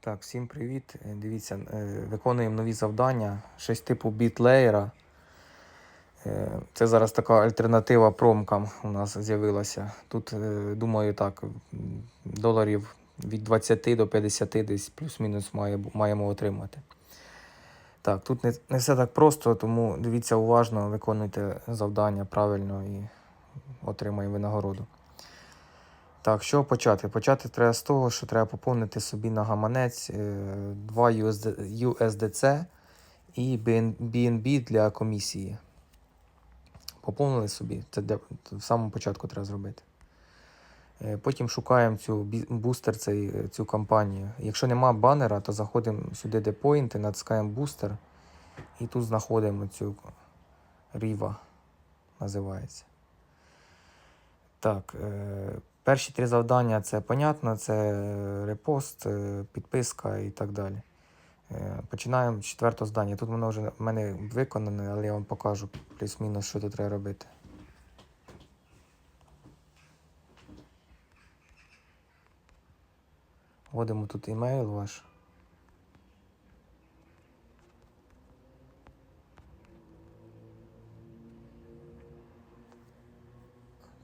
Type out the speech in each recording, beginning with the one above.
Так, всім привіт. Е, Дивіться, е, виконуємо нові завдання. Щось типу бітлеєра. Е, Це зараз така альтернатива промкам у нас з'явилася. Тут, думаю, так, доларів від 20 до 50 десь плюс-мінус маємо отримати. Так, тут не все так просто, тому дивіться уважно, виконуйте завдання правильно і отримаємо винагороду. Так, що почати? Почати треба з того, що треба поповнити собі на гаманець е, 2 USDC і BNB для комісії. Поповнили собі, це для, в самому початку треба зробити. Е, Потім шукаємо цю бустер, цей, е, цю кампанію. Якщо нема банера, то заходимо сюди, де поінти, натискаємо бустер і тут знаходимо цю Ріва, називається. Так, е, перші три завдання це понятно, це репост, е, підписка і так далі. Е, починаємо з четвертого завдання. Тут воно вже в мене виконане, але я вам покажу плюс-мінус, що тут треба робити. Вводимо тут імейл ваш.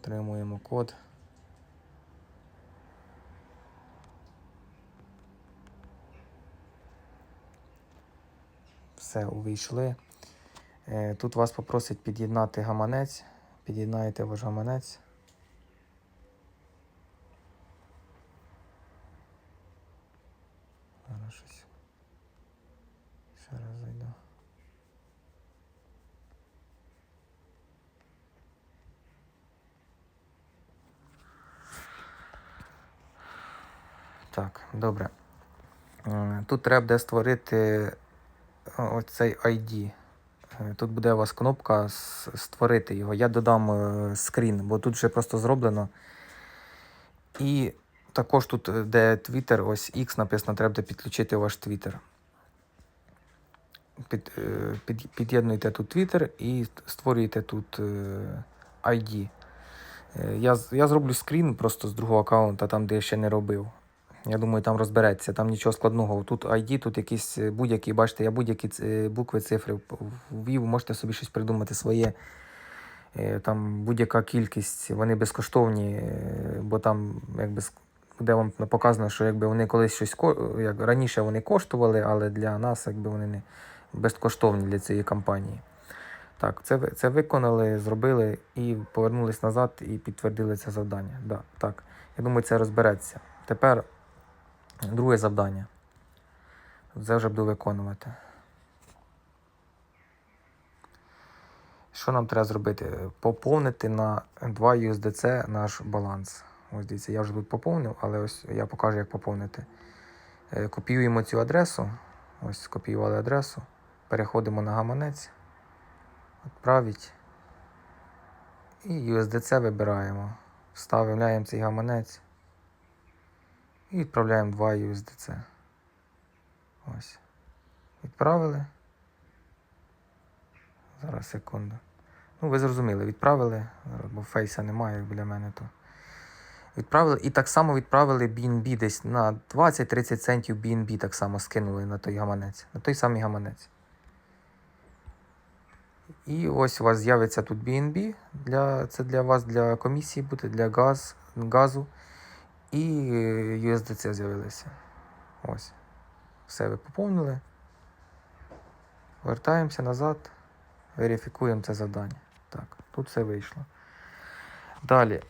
Отримуємо код. Все, увійшли. Е, Тут вас попросять під'єднати гаманець. Під'єднаєте ваш гаманець. Ще раз зайду. Так, добре. Е, Тут треба буде створити оцей ID. Е, Тут буде у вас кнопка створити його. Я додам е, скрін, бо тут вже просто зроблено. І також тут, е, де Twitter, ось X написано, треба підключити ваш Twitter. Під, під, під'єднуйте тут Twitter і створюєте тут ID. Я, я зроблю скрін просто з другого аккаунта, там, де я ще не робив. Я думаю, там розбереться, там нічого складного. Тут ID, тут якісь е, будь-які, бачите, я будь-які букви, цифри ввів, можете собі щось придумати своє. Е, Там будь-яка кількість, вони безкоштовні, е, бо там якби буде вам показано, що якби вони колись щось як раніше вони коштували, але для нас якби вони не безкоштовні для цієї компанії. Так, це, це виконали, зробили і повернулись назад і підтвердили це завдання. Да, так. Я думаю, це розбереться. Тепер друге завдання. Це вже буду виконувати. Що нам треба зробити? Поповнити на 2 USDC наш баланс. Ось дивіться, я вже тут поповнив, але ось я покажу, як поповнити. Е, Копіюємо цю адресу. Ось скопіювали адресу. Переходимо на гаманець. Відправить. І USDC вибираємо. Вставляємо цей гаманець. І відправляємо 2 USDC. Ось. Відправили. Зараз секунду. Ну, ви зрозуміли, відправили, бо фейса немає, біля мене, то. Відправили і так само відправили BNB десь на 20-30 центів BNB так само скинули на той гаманець, на той самий гаманець. І ось у вас з'явиться тут BNB, для, це для вас для комісії буде, для газ, газу. І е, USDC з'явилися. Ось. Все ви поповнили. Вертаємося назад. Верифікуємо це завдання. Так, тут все вийшло. Далі.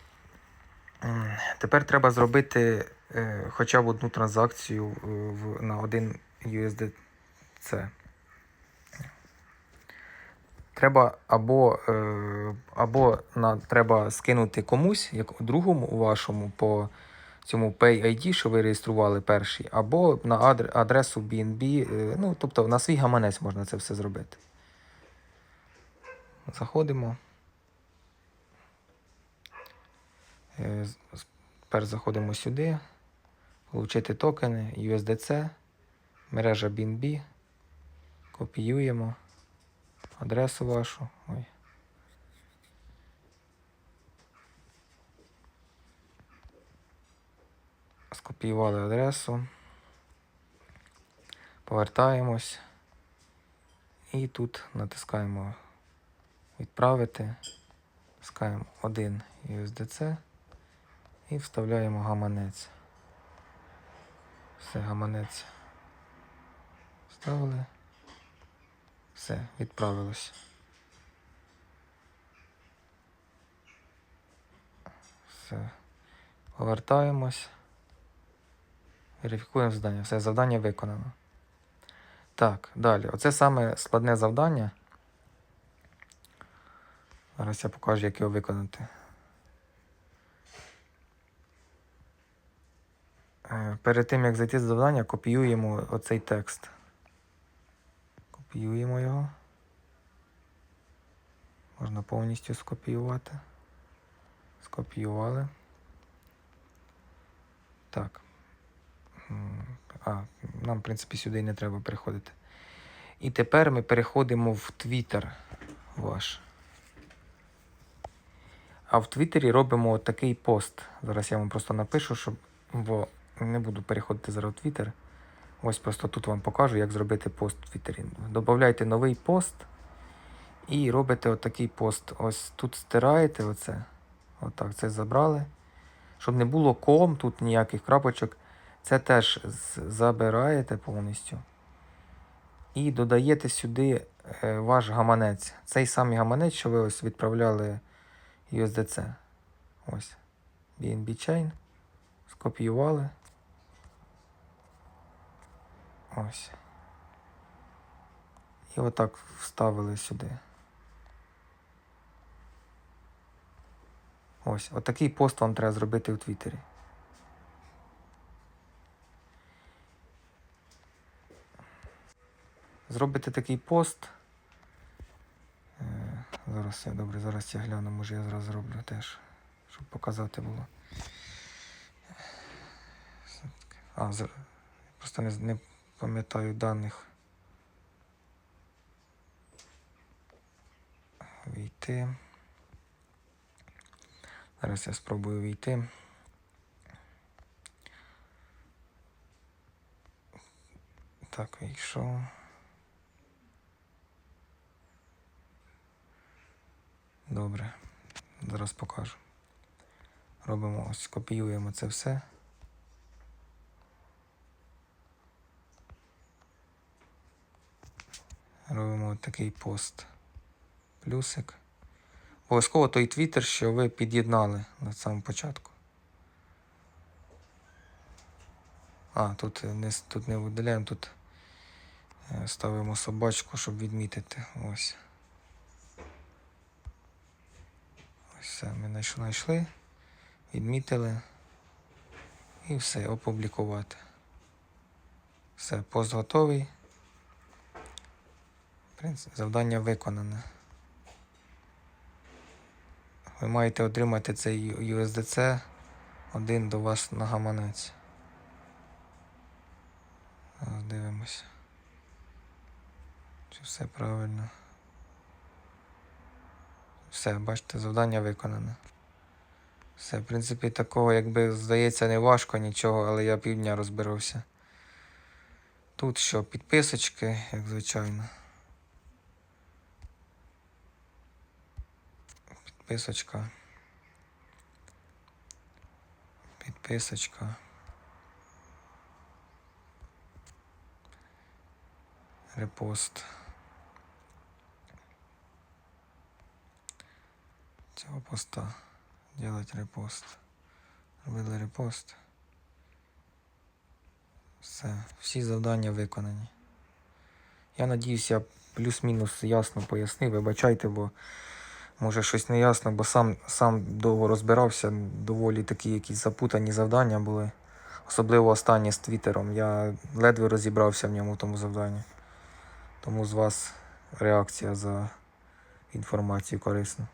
Тепер треба зробити е, хоча б одну транзакцію е, на один USDC. Треба або, е, або на, треба скинути комусь, як другому вашому, по цьому Pay ID, що ви реєстрували перший, або на адресу BNB, е, ну, тобто на свій гаманець можна це все зробити. Заходимо. Тепер заходимо сюди. Получити токени USDC, мережа BNB. Копіюємо адресу вашу. Ой. Скопіювали адресу. Повертаємось. І тут натискаємо відправити. Натискаємо один USDC і вставляємо гаманець. Все, гаманець. Вставили. Все, відправилось. Все. Повертаємось. Верифікуємо завдання. Все, завдання виконано. Так, далі. Оце саме складне завдання. Зараз я покажу, як його виконати. Е, Перед тим, як зайти з завдання, копіюємо оцей текст. Копіюємо його. Можна повністю скопіювати. Скопіювали. Так. А, нам, в принципі, сюди не треба переходити. І тепер ми переходимо в Twitter ваш. А в Твіттері робимо такий пост. Зараз я вам просто напишу, щоб бо не буду переходити зараз в Твіттер. Ось просто тут вам покажу, як зробити пост в Твіттері. Добавляйте новий пост і робите отакий пост. Ось тут стираєте оце. Отак, це забрали. Щоб не було ком, тут ніяких крапочок. Це теж забираєте повністю. І додаєте сюди е, ваш гаманець. Цей самий гаманець, що ви ось відправляли USDC. Ось. BNB Chain. Скопіювали. Ось. І отак вставили сюди. Ось. Отакий пост вам треба зробити в Твіттері. Зробите такий пост. Е, Зараз я добре, зараз я гляну, може я зараз зроблю теж, щоб показати було. А, просто не, не пам'ятаю даних. Війти. Зараз я спробую війти. Так, вийшов. Добре. Зараз покажу. Робимо ось, копіюємо це все. Робимо такий пост. Плюсик. Обов'язково той твіттер, що ви під'єднали на самому початку. А, тут не, тут не видаляємо, тут е, ставимо собачку, щоб відмітити. Ось. Ось все, ми знайш- знайшли, відмітили і все, опублікувати. Все, пост готовий. Завдання виконане. Ви маєте отримати цей USDC один до вас на гаманець. Дивимося. Чи все правильно? Все, бачите, завдання виконане. Все, в принципі, такого, якби здається, не важко нічого, але я півдня розбирався. Тут що, підписочки, як звичайно. Підписочка. Підписочка. Репост. Цього поста. Делать репост. Робили репост. Все. Всі завдання виконані. Я надіюсь, я плюс-мінус ясно пояснив. Вибачайте, бо може щось не ясно, бо сам, сам довго розбирався. Доволі такі якісь запутані завдання були. Особливо останнє з Твіттером. Я ледве розібрався в ньому в тому завданні. Тому з вас реакція за інформацію корисну.